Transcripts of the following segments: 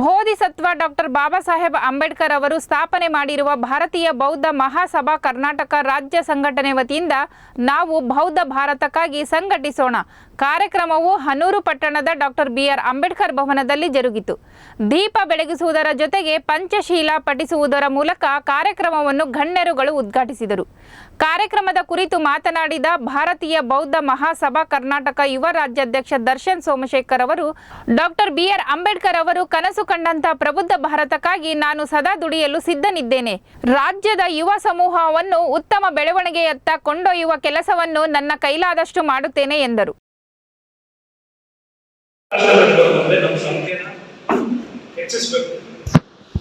Bodhisattva doctor Baba Saheb Ambedkar ಅವರು ಸ್ಥಾಪನೆ ಮಾಡಿರುವ ಭಾರತೀಯ ಬೌದ್ಧ ಮಹಾಸಭಾ ಕರ್ನಾಟಕ ರಾಜ್ಯ ಸಂಘಟನೆ ವತಿಯಿಂದ ನಾವು ಬೌದ್ಧ ಭಾರತಕ್ಕಾಗಿ ಸಂಘಟಿಸೋಣ. ಕಾರ್ಯಕ್ರಮವು ಹನೂರು ಪಟ್ಟಣದ ಡಾಕ್ಟರ್ ಬಿಆರ್ ಅಂಬೇಡ್ಕರ್ ಭವನದಲ್ಲಿ ಜರುಗಿತು. ದೀಪ ಬೆಳಗಿಸುವುದರ ಜೊತೆಗೆ ಪಂಚಶೀಲ ಪಠಿಸುವುದರ ಮೂಲಕ ಕಾರ್ಯಕ್ರಮವನ್ನು ಗಣ್ಯರುಗಳು ಉದ್ಘಾಟಿಸಿದರು. ಕಾರ್ಯಕ್ರಮದ ಕುರಿತು ಮಾತನಾಡಿದ ಭಾರತೀಯ ಬೌದ್ಧ ಮಹಾಸಭಾ ಕರ್ನಾಟಕ ಯುವ ರಾಜ್ಯಾಧ್ಯಕ್ಷ ದರ್ಶನ್ ಸೋಮಶೇಖರ್ ಅವರು, ಡಾಕ್ಟರ್ ಬಿಆರ್ ಅಂಬೇಡ್ಕರ್ ಅವರು ಕನಸು ಕಂಡಂತ ಪ್ರಬುದ್ಧ ಭಾರತಕ್ಕಾಗಿ ನಾನು ಸದಾ ದುಡಿಯಲು ಸಿದ್ಧನಿದ್ದೇನೆ. ರಾಜ್ಯದ ಯುವ ಸಮೂಹವನ್ನು ಉತ್ತಮ ಬೆಳವಣಿಗೆಯತ್ತ ಕೊಂಡೊಯ್ಯುವ ಕೆಲಸವನ್ನು ನನ್ನ ಕೈಲಾದಷ್ಟು ಮಾಡುತ್ತೇನೆ, ಎಂದರು.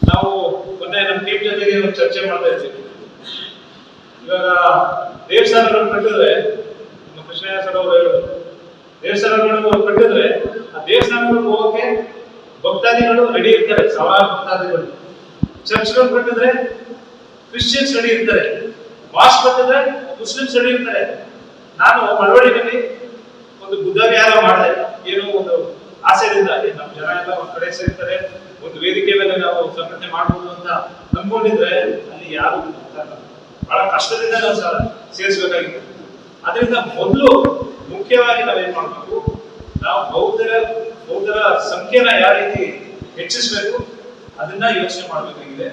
ನಾವು ಮೊನ್ನೆ ನಮ್ಮ ಟೀಮ್ ಜೊತೆಗೆ ಚರ್ಚೆ ಮಾಡ್ತಾ ಇದ್ದೀವಿ. ಇವಾಗ ದೇವಸ್ಥಾನಗಳನ್ನು ಕಟ್ಟಿದ್ರೆ, ನಮ್ಮ ಕೃಷ್ಣಯ್ಯ ಸರ್ ಅವರು ಹೇಳಿದ್ರು ದೇವಸ್ಥಾನಗಳನ್ನು ಕಟ್ಟಿದ್ರೆ ಆ ದೇವಸ್ಥಾನಗಳಿಗೆ ಹೋಗಕ್ಕೆ ಭಕ್ತಾದಿಗಳು ರೆಡಿ ಇರ್ತಾರೆ ಸಾವಿರಾರು ಭಕ್ತಾದಿಗಳು. ಚರ್ಚ್ಗಳು ಕಟ್ಟಿದ್ರೆ ಕ್ರಿಶ್ಚಿಯನ್ಸ್ ರೆಡಿ ಇರ್ತಾರೆ. ವಾಶ್ ಕಟ್ಟಿದ್ರೆ ಮುಸ್ಲಿಮ್ಸ್ ರೆಡಿ ಇರ್ತಾರೆ. ನಾನು ಮಳವಳ್ಳಿನಲ್ಲಿ ಒಂದು ಬುದ್ಧ ವಿಹಾರ ಮಾಡಿದೆ. ಏನೋ ಒಂದು ಆಸೆಯಿಂದ ನಮ್ಮ ಜನ ಎಲ್ಲ ಒಂದ್ ಕಡೆ ಸೇರ್ತಾರೆ. ಒಂದು ವೇದಿಕೆ ಮೇಲೆ ನಾವು ಸಂಘಟನೆ ಮಾಡಬಹುದು ಅಂತ ನಂಬ್ಕೊಂಡಿದ್ರೆ ಅಲ್ಲಿ ಯಾರು. ಬಹಳ ಕಷ್ಟದಿಂದ ನಾವು ಸಹ ಸೇರಿಸಬೇಕಾಗಿತ್ತು. ಅದರಿಂದ ಮೊದಲು ಮುಖ್ಯವಾಗಿ ನಾವೇನ್ ಮಾಡ್ಬೇಕು? ನಾವು ಬೌದ್ಧರ ಬೌದ್ಧರ ಸಂಖ್ಯೆನ ಯಾವ ರೀತಿ ಹೆಚ್ಚಿಸಬೇಕು ಅದನ್ನ ಯೋಚನೆ ಮಾಡ್ಬೇಕಾಗಿದೆ.